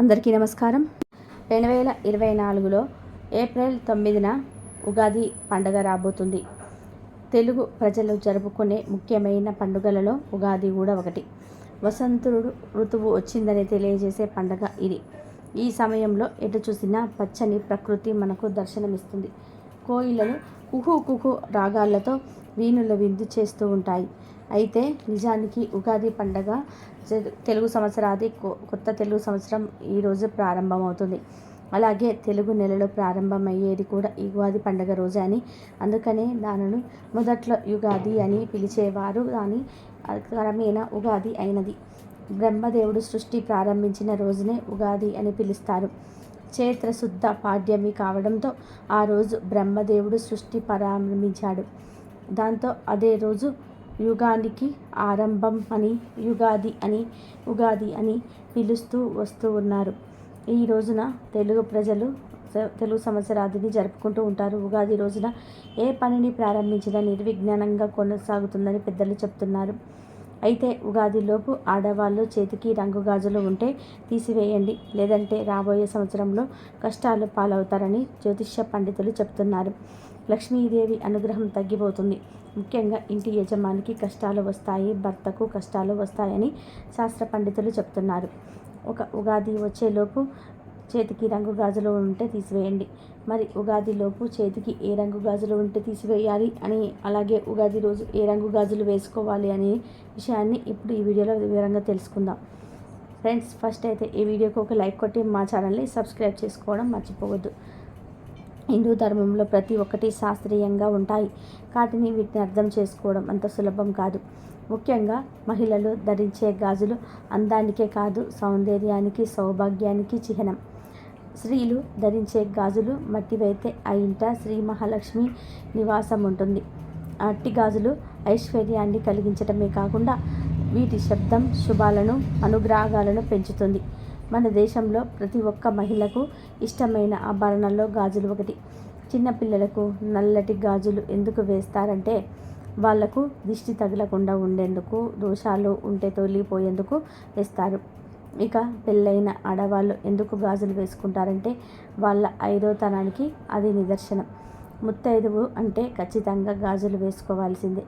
అందరికీ నమస్కారం. రెండు వేల ఇరవై నాలుగులో ఏప్రిల్ తొమ్మిదిన ఉగాది పండుగ రాబోతుంది. తెలుగు ప్రజలు జరుపుకునే ముఖ్యమైన పండుగలలో ఉగాది కూడా ఒకటి. వసంతుడు ఋతువు వచ్చిందని తెలియజేసే పండుగ ఇది. ఈ సమయంలో ఎటు చూసినా పచ్చని ప్రకృతి మనకు దర్శనమిస్తుంది. కోయిలలు కుహు కుహు రాగాలతో వీణుల విందు చేస్తూ ఉంటాయి. అయితే నిజానికి ఉగాది పండగ తెలుగు సంవత్సరాది కొ- కొత్త తెలుగు సంవత్సరం ఈరోజు ప్రారంభమవుతుంది. అలాగే తెలుగు నెలలో ప్రారంభమయ్యేది కూడా ఈ ఉగాది పండగ రోజే అని అందుకనే దానిని మొదట్లో యుగాది అని పిలిచేవారు కానీ అది క్రమేణా ఉగాది అయినది. బ్రహ్మదేవుడు సృష్టి ప్రారంభించిన రోజునే ఉగాది అని పిలుస్తారు. చైత్ర శుద్ధ పాడ్యమి కావడంతో ఆ రోజు బ్రహ్మదేవుడు సృష్టి ప్రారంభించాడు దాంతో అదే రోజు యుగానికి ఆరంభం అని యుగాది అని ఉగాది అని పిలుస్తూ వస్తూ ఉన్నారు. ఈ రోజున తెలుగు ప్రజలు తెలుగు సంవత్సరాదిని జరుపుకుంటూ ఉంటారు. ఉగాది రోజున ఏ పనిని ప్రారంభించినా నిర్విజ్ఞానంగా కొనసాగుతుందని పెద్దలు చెప్తున్నారు. అయితే ఉగాదిలోపు ఆడవాళ్ళు చేతికి రంగు గాజులు ఉంటే తీసివేయండి. లేదంటే రాబోయే సంవత్సరంలో కష్టాలు పాలవుతారని జ్యోతిష్య పండితులు చెప్తున్నారు లక్ష్మీదేవి అనుగ్రహం తగ్గిపోతుంది. ముఖ్యంగా ఇంటి యజమానికి కష్టాలు వస్తాయి భర్తకు కష్టాలు వస్తాయని శాస్త్ర పండితులు చెప్తున్నారు ఒక ఉగాది వచ్చేలోపు చేతికి రంగు గాజులు ఉంటే తీసివేయండి. మరి ఉగాదిలోపు చేతికి ఏ రంగు గాజులు ఉంటే తీసివేయాలి అని? అలాగే ఉగాది రోజు ఏ రంగు గాజులు వేసుకోవాలి అనే విషయాన్ని ఇప్పుడు ఈ వీడియోలో వివరంగా తెలుసుకుందాం. ఫ్రెండ్స్ ఫస్ట్ అయితే ఈ వీడియోకి ఒక లైక్ కొట్టి మా ఛానల్ని సబ్స్క్రైబ్ చేసుకోవడం మర్చిపోవద్దు. హిందూ ధర్మంలో ప్రతి ఒక్కటి శాస్త్రీయంగా ఉంటాయి. వాటిని వీటిని అర్థం చేసుకోవడం అంత సులభం కాదు. ముఖ్యంగా మహిళలు ధరించే గాజులు అందానికే కాదు సౌందర్యానికి సౌభాగ్యానికి చిహ్నం. స్త్రీలు ధరించే గాజులు మట్టివైతే ఆ ఇంట శ్రీ మహాలక్ష్మి నివాసం ఉంటుంది అట్టి గాజులు ఐశ్వర్యాన్ని కలిగించడమే కాకుండా వీటి శబ్దం శుభాలను అనుగ్రహాలను పెంచుతుంది. మన దేశంలో ప్రతి ఒక్క మహిళకు ఇష్టమైన ఆభరణాల్లో గాజులు ఒకటి. చిన్నపిల్లలకు నల్లటి గాజులు ఎందుకు వేస్తారంటే వాళ్ళకు దిష్టి తగలకుండా ఉండేందుకు దోషాలు ఉంటే తొలిపోయేందుకు వేస్తారు. ఇక పెళ్ళైన ఆడవాళ్ళు ఎందుకు గాజులు వేసుకుంటారంటే వాళ్ళ ఐదోతనానికి అది నిదర్శనం. ముత్తైదువు అంటే ఖచ్చితంగా గాజులు వేసుకోవాల్సిందే.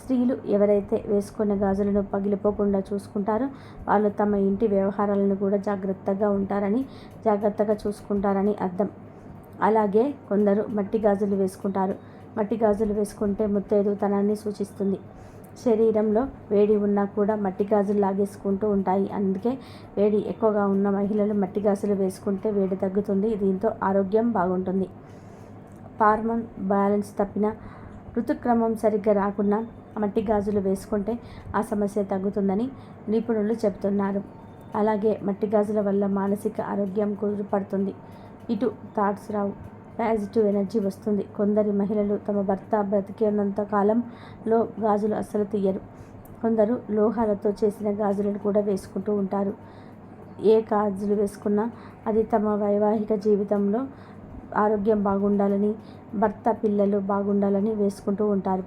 స్త్రీలు ఎవరైతే వేసుకున్న గాజులను పగిలిపోకుండా చూసుకుంటారో వాళ్ళు తమ ఇంటి వ్యవహారాలను కూడా జాగ్రత్తగా ఉంటారని జాగ్రత్తగా చూసుకుంటారని అర్థం. అలాగే కొందరు మట్టి గాజులు వేసుకుంటారు. మట్టి గాజులు వేసుకుంటే ముత్తైదుతనాన్ని సూచిస్తుంది. శరీరంలో వేడి ఉన్నా కూడా మట్టి గాజులు లాగేసుకుంటూ ఉంటాయి. అందుకే వేడి ఎక్కువగా ఉన్న మహిళలు మట్టి గాజులు వేసుకుంటే వేడి తగ్గుతుంది. దీంతో ఆరోగ్యం బాగుంటుంది. హార్మోన్ బ్యాలెన్స్ తప్పిన ఋతుక్రమం సరిగ్గా రాకుండా మట్టి గాజులు వేసుకుంటే ఆ సమస్య తగ్గుతుందని నిపుణులు చెబుతున్నారు. అలాగే మట్టి గాజుల వల్ల మానసిక ఆరోగ్యం కుదురుపడుతుంది. ఇటు థాట్స్ రావు. పాజిటివ్ ఎనర్జీ వస్తుంది. కొందరి మహిళలు తమ భర్త బ్రతికేనంత కాలంలో గాజులు అస్సలు తీయరు. కొందరు లోహాలతో చేసిన గాజులను కూడా వేసుకుంటూ ఉంటారు. ఏ గాజులు వేసుకున్నా అది తమ వైవాహిక జీవితంలో ఆరోగ్యం బాగుండాలని భర్త పిల్లలు బాగుండాలని వేసుకుంటూ ఉంటారు.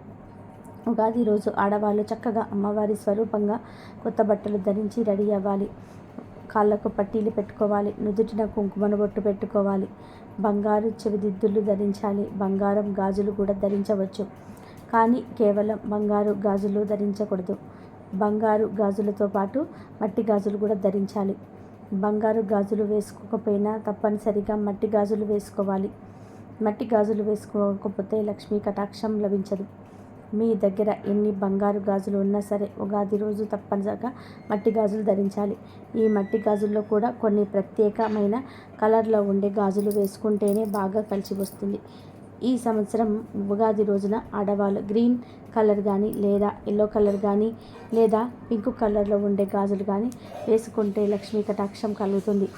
ఉగాది రోజు ఆడవాళ్ళు చక్కగా అమ్మవారి స్వరూపంగా కొత్త బట్టలు ధరించి రెడీ అవ్వాలి. కాళ్ళకు పట్టీలు పెట్టుకోవాలి నుదుటిన కుంకుమను బొట్టు పెట్టుకోవాలి బంగారు చెవిదిద్దులు ధరించాలి బంగారం గాజులు కూడా ధరించవచ్చు. కానీ కేవలం బంగారు గాజులు ధరించకూడదు. బంగారు గాజులతో పాటు మట్టి గాజులు కూడా ధరించాలి. బంగారు గాజులు వేసుకోకపోయినా తప్పనిసరిగా మట్టి గాజులు వేసుకోవాలి. మట్టి గాజులు వేసుకోకపోతే లక్ష్మీ కటాక్షం లభించదు. మీ దగ్గర ఎన్ని బంగారు గాజులు ఉన్నా సరే ఉగాది రోజు తప్పనిసరిగా మట్టి గాజులు ధరించాలి. ఈ మట్టి గాజుల్లో కూడా కొన్ని ప్రత్యేకమైన కలర్లో ఉండే గాజులు వేసుకుంటేనే బాగా కలిసి వస్తుంది. ఈ సంవత్సరం ఉగాది రోజున ఆడవాళ్ళు గ్రీన్ కలర్ కానీ లేదా ఎల్లో కలర్ కానీ లేదా పింక్ కలర్లో ఉండే గాజులు కానీ వేసుకుంటే లక్ష్మీ కటాక్షం కలుగుతుంది.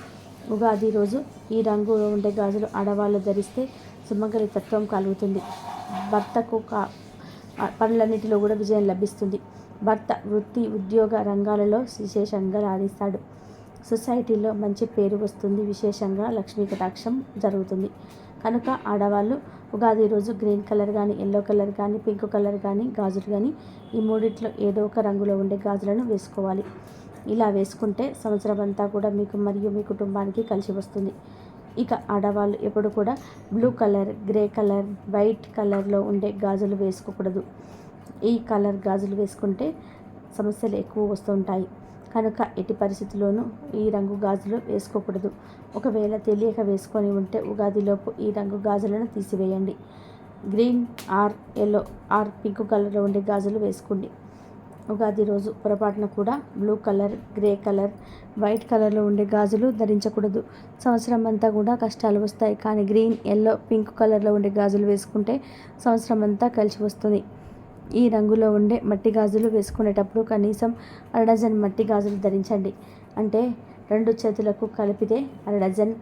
ఉగాది రోజు ఈ రంగులో ఉండే గాజులు ఆడవాళ్ళు ధరిస్తే సుమంగళి తత్వం కలుగుతుంది. భర్తకు కా పనులన్నిటిలో కూడా విజయం లభిస్తుంది. భర్త వృత్తి ఉద్యోగ రంగాలలో విశేషంగా రాణిస్తాడు. సొసైటీలో మంచి పేరు వస్తుంది. విశేషంగా లక్ష్మీ కటాక్షం జరుగుతుంది. కనుక ఆడవాళ్ళు ఉగాది రోజు గ్రీన్ కలర్ కానీ ఎల్లో కలర్ కానీ పింక్ కలర్ కానీ గాజులు కానీ ఈ మూడిట్లో ఏదో ఒక రంగులో ఉండే గాజులను వేసుకోవాలి. ఇలా వేసుకుంటే సంవత్సరం అంతా కూడా మీకు మరియు మీ కుటుంబానికి కలిసి వస్తుంది. ఇక ఆడవాళ్ళు ఎప్పుడు కూడా blue colour grey colour white కలర్లో ఉండే గాజులు వేసుకోకూడదు. ఈ కలర్ గాజులు వేసుకుంటే సమస్యలు ఎక్కువ వస్తుంటాయి. కనుక ఎట్టి పరిస్థితుల్లోనూ ఈ రంగు గాజులు వేసుకోకూడదు. ఒకవేళ తెలియక వేసుకొని ఉంటే ఉగాదిలోపు ఈ రంగు గాజులను తీసివేయండి. Green or yellow or pink కలర్లో ఉండే గాజులు వేసుకోండి. ఉగాది రోజు పొరపాటున కూడా blue colour grey colour white కలర్లో ఉండే గాజులు ధరించకూడదు. సంవత్సరం అంతా కూడా కష్టాలు వస్తాయి. కానీ గ్రీన్ ఎల్లో పింక్ కలర్లో ఉండే గాజులు వేసుకుంటే సంవత్సరం అంతా కలిసి వస్తుంది. ఈ రంగులో ఉండే మట్టి గాజులు వేసుకునేటప్పుడు కనీసం అర డజన్ మట్టి గాజులు ధరించండి. అంటే రెండు చేతులకు కలిపితే అర డజన్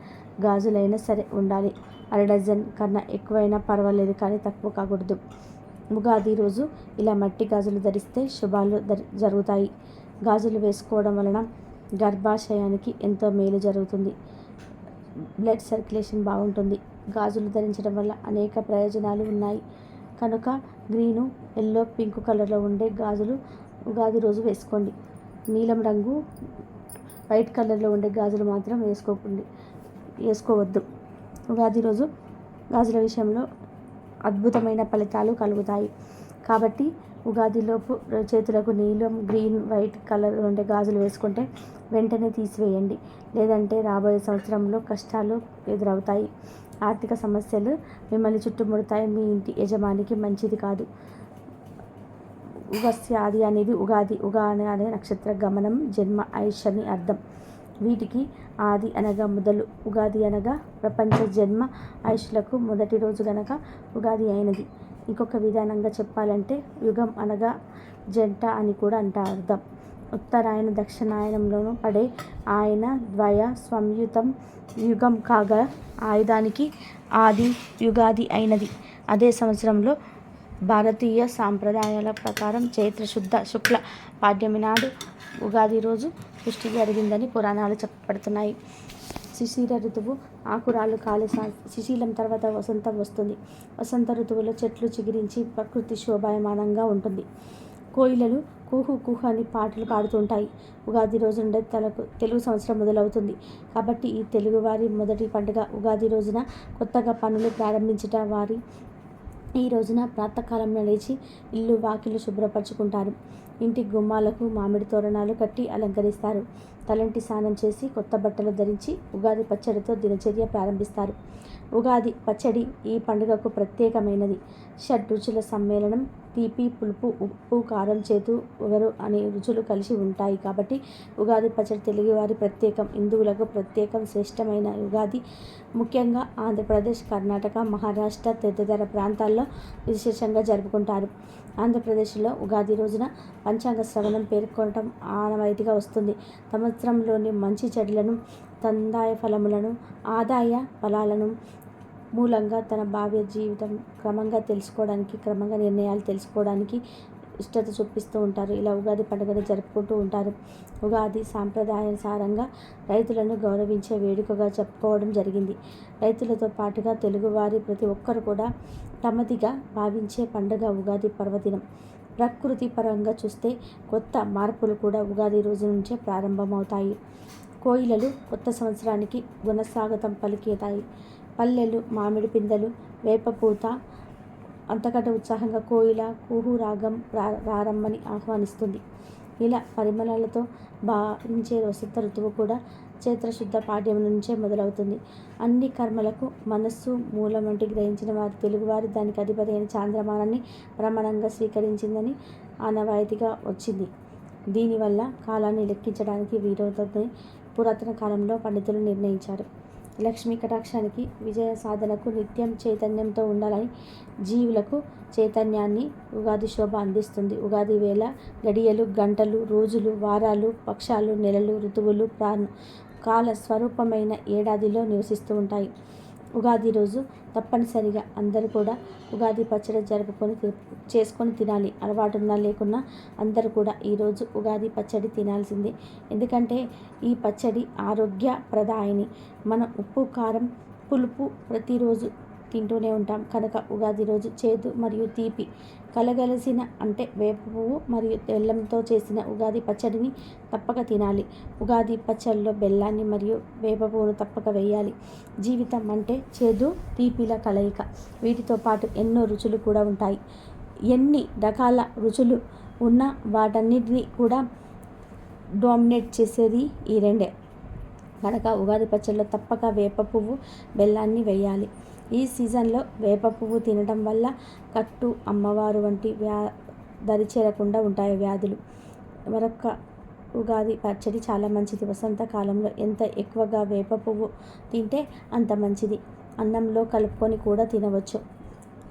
గాజులైనా సరే ఉండాలి. అర డజన్ కన్నా ఎక్కువైనా పర్వాలేదు కానీ తక్కువ కాకూడదు. ఉగాది రోజు ఇలా మట్టి గాజులు ధరిస్తే శుభాలు జరుగుతాయి. గాజులు వేసుకోవడం వలన గర్భాశయానికి ఎంతో మేలు జరుగుతుంది. బ్లడ్ సర్క్యులేషన్ బాగుంటుంది. గాజులు ధరించడం వల్ల అనేక ప్రయోజనాలు ఉన్నాయి. కనుక గ్రీను ఎల్లో పింక్ కలర్లో ఉండే గాజులు ఉగాది రోజు వేసుకోండి. నీలం రంగు వైట్ కలర్లో ఉండే గాజులు మాత్రం వేసుకోకండి వేసుకోవద్దు. ఉగాది రోజు గాజుల విషయంలో అద్భుతమైన ఫలితాలు కలుగుతాయి. కాబట్టి ఉగాదిలోపు చేతులకు నీలం గ్రీన్ వైట్ కలర్ ఉండే గాజులు వేసుకుంటే వెంటనే తీసివేయండి. లేదంటే రాబోయే సంవత్సరంలో కష్టాలు ఎదురవుతాయి. ఆర్థిక సమస్యలు మిమ్మల్ని చుట్టుముడతాయి. మీ ఇంటి యజమానికి మంచిది కాదు. ఉగస్యాది అనేది ఉగాది. ఉగాది అనే నక్షత్ర గమనం జన్మ ఐష్ అని అర్థం. వీటికి ఆది అనగా మొదలు ఉగాది అనగా ప్రపంచ జన్మ ఆయుష్లకు మొదటి రోజు గనక ఉగాది అయినది. ఇంకొక విధానంగా చెప్పాలంటే యుగం అనగా జంట అని కూడా అంటారు అర్థం ఉత్తరాయణ దక్షిణాయనంలోనూ పడే ఆయన ద్వయ సంయుతం యుగం కాగా ఆయుధానికి ఆది యుగాది అయినది. అదే సంవత్సరంలో భారతీయ సాంప్రదాయాల ప్రకారం చైత్రశుద్ధ శుక్ల పాడ్యమి నాడు ఉగాది రోజు సృష్టి జరిగిందని పురాణాలు చెప్పబడుతున్నాయి. శిశిర ఋతువు ఆకురాలు కాలే శిశీలం తర్వాత వసంతం వస్తుంది. వసంత ఋతువులో చెట్లు చిగురించి ప్రకృతి శోభాయమానంగా ఉంటుంది. కోయిలలు కుహు కుహు అని పాటలు పాడుతుంటాయి. ఉగాది రోజు నుండి తలకు తెలుగు సంవత్సరం మొదలవుతుంది. కాబట్టి ఈ తెలుగువారి మొదటి పండుగ ఉగాది రోజున కొత్తగా పనులు ప్రారంభించట వారి ఈ రోజున ప్రాతకాలంలో లేచి ఇల్లు వాకిలు శుభ్రపరచుకుంటారు. ఇంటి గుమ్మాలకు మామిడి తోరణాలు కట్టి అలంకరిస్తారు. తలంటి స్నానం చేసి కొత్త బట్టలు ధరించి ఉగాది పచ్చడితో దినచర్య ప్రారంభిస్తారు. ఉగాది పచ్చడి ఈ పండుగకు ప్రత్యేకమైనది. షడ్ రుచుల సమ్మేళనం తీపి పులుపు ఉప్పు కారం చేతు ఉగరు అనే రుచులు కలిసి ఉంటాయి కాబట్టి ఉగాది పచ్చడి తెలుగువారి ప్రత్యేకం. హిందువులకు ప్రత్యేకం శ్రేష్టమైన ఉగాది. ముఖ్యంగా ఆంధ్రప్రదేశ్ కర్ణాటక మహారాష్ట్ర తదితర ప్రాంతాల్లో విశేషంగా జరుపుకుంటారు. ఆంధ్రప్రదేశ్లో ఉగాది రోజున పంచాంగ శ్రవణం పేర్కొనటం ఆనవాయితీగా వస్తుంది. తమ సంవత్సరంలోని మంచి చెడులను తందాయ ఫలములను ఆదాయ ఫలాలను మూలంగా తన భావ్య జీవితం క్రమంగా తెలుసుకోవడానికి క్రమంగా నిర్ణయాలు తెలుసుకోవడానికి ఇష్టత చూపిస్తూ ఉంటారు. ఇలా ఉగాది పండుగను జరుపుకుంటూ ఉంటారు. ఉగాది సాంప్రదాయానుసారంగా రైతులను గౌరవించే వేడుకగా చెప్పుకోవడం జరిగింది. రైతులతో పాటుగా తెలుగువారి ప్రతి ఒక్కరు కూడా తమదిగా భావించే పండుగ ఉగాది పర్వదినం. ప్రకృతి పరంగా చూస్తే కొత్త మార్పులు కూడా ఉగాది రోజు నుంచే ప్రారంభమవుతాయి. కోయిలలు కొత్త సంవత్సరానికి గుణస్వాగతం పలికేతాయి. పల్లెలు మామిడి పిందెలు వేపపూత అంతకంటే ఉత్సాహంగా కోయిల కూహు రాగం రారమ్మని ఆహ్వానిస్తుంది. ఇలా పరిమళాలతో భావించే వసంత ఋతువు కూడా చైత్రశుద్ధ పాఠ్యం నుంచే మొదలవుతుంది. అన్ని కర్మలకు మనస్సు మూలం వంటి గ్రహించిన వారి తెలుగువారి దానికి అధిపతి అయిన చాంద్రమానాన్ని ప్రమాణంగా స్వీకరించిందని ఆనవాయితీగా వచ్చింది. దీనివల్ల కాలాన్ని లెక్కించడానికి వీరవుతుందని పురాతన కాలంలో పండితులు నిర్ణయించారు. లక్ష్మీ కటాక్షానికి విజయ సాధనకు నిత్యం చైతన్యంతో ఉండాలని జీవులకు చైతన్యాన్ని ఉగాది శోభ అందిస్తుంది. ఉగాది వేళ గడియలు గంటలు రోజులు వారాలు పక్షాలు నెలలు ఋతువులు ప్రాణ కాల స్వరూపమైన ఏడాదిలో నివసిస్తూ ఉంటాయి. ఉగాది రోజు తప్పనిసరిగా అందరూ కూడా ఉగాది పచ్చడి జరుపుకొని చేసుకొని తినాలి. అలవాటున్నా లేకున్నా అందరూ కూడా ఈరోజు ఉగాది పచ్చడి తినాల్సిందే. ఎందుకంటే ఈ పచ్చడి ఆరోగ్య ప్రదాయని మన ఉప్పు కారం పులుపు ప్రతిరోజు తింటూనే ఉంటాం. కనుక ఉగాది రోజు చేదు మరియు తీపి కలగలిసిన అంటే వేప పువ్వు మరియు బెల్లంతో చేసిన ఉగాది పచ్చడిని తప్పక తినాలి. ఉగాది పచ్చడిలో బెల్లాన్ని మరియు వేప పువ్వును తప్పక వేయాలి. జీవితం అంటే చేదు తీపిల కలయిక. వీటితో పాటు ఎన్నో రుచులు కూడా ఉంటాయి. ఎన్ని రకాల రుచులు ఉన్న వాటన్నిటిని కూడా డామినేట్ చేసేది ఈ రెండే. కనుక ఉగాది పచ్చడిలో తప్పక వేప పువ్వు బెల్లాన్ని వేయాలి. ఈ సీజన్లో వేప పువ్వు తినడం వల్ల కట్టు అమ్మవారు వంటి వ్యా దరి చేరకుండా ఉంటాయి వ్యాధులు. మరొక ఉగాది పచ్చడి చాలా మంచిది. వసంతకాలంలో ఎంత ఎక్కువగా వేప పువ్వు తింటే అంత మంచిది. అన్నంలో కలుపుకొని కూడా తినవచ్చు.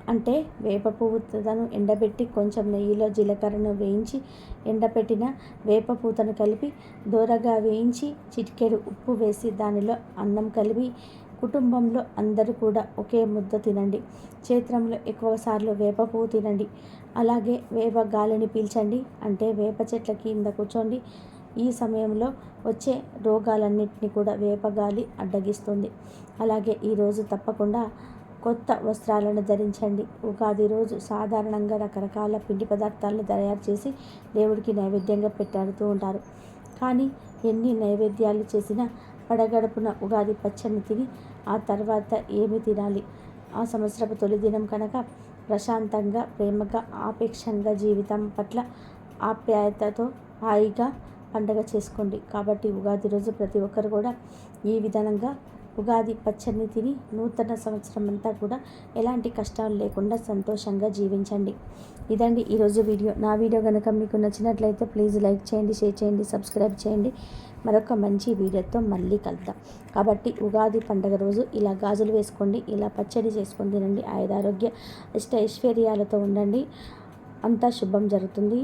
అంటే వేప పువ్వును ఎండబెట్టి కొంచెం నెయ్యిలో జీలకర్రను వేయించి ఎండబెట్టిన వేప పూతను కలిపి దోరగా వేయించి చిటికెడు ఉప్పు వేసి దానిలో అన్నం కలిపి కుటుంబంలో అందరూ కూడా ఒకే ముద్ద తినండి. క్షేత్రంలో ఎక్కువ సార్లు వేప పువ్వు తినండి. అలాగే వేప గాలిని పీల్చండి. అంటే వేప చెట్ల కింద కూర్చోండి. ఈ సమయంలో వచ్చే రోగాలన్నింటినీ కూడా వేపగాలి అడ్డగిస్తుంది. అలాగే ఈరోజు తప్పకుండా కొత్త వస్త్రాలను ధరించండి. ఉగాది రోజు సాధారణంగా రకరకాల పిండి పదార్థాలను తయారు చేసి దేవుడికి నైవేద్యంగా పెట్టాడుతూ ఉంటారు. కానీ ఎన్ని నైవేద్యాలు చేసినా పడగడుపున ఉగాది పచ్చని తిని ఆ తర్వాత ఏమి తినాలి? ఆ సంవత్సరపు తొలి దినం కనుక ప్రశాంతంగా ప్రేమగా ఆపేక్షంగా జీవితం పట్ల ఆప్యాయతతో హాయిగా పండగ చేసుకోండి. కాబట్టి ఉగాది రోజు ప్రతి ఒక్కరు కూడా ఈ విధంగా ఉగాది పచ్చడిని తిని నూతన సంవత్సరం అంతా కూడా ఎలాంటి కష్టాలు లేకుండా సంతోషంగా జీవించండి. ఇదండి ఈరోజు వీడియో. నా వీడియో కనుక మీకు నచ్చినట్లయితే ప్లీజ్ లైక్ చేయండి షేర్ చేయండి సబ్స్క్రైబ్ చేయండి. మరొక మంచి వీడియోతో మళ్ళీ కలుద్దాం. కాబట్టి ఉగాది పండగ రోజు ఇలా గాజులు వేసుకోండి ఇలా పచ్చడి చేసుకొని తినండి. ఆయుధారోగ్య ఇష్ట ఐశ్వర్యాలతో ఉండండి. అంతా శుభం జరుగుతుంది.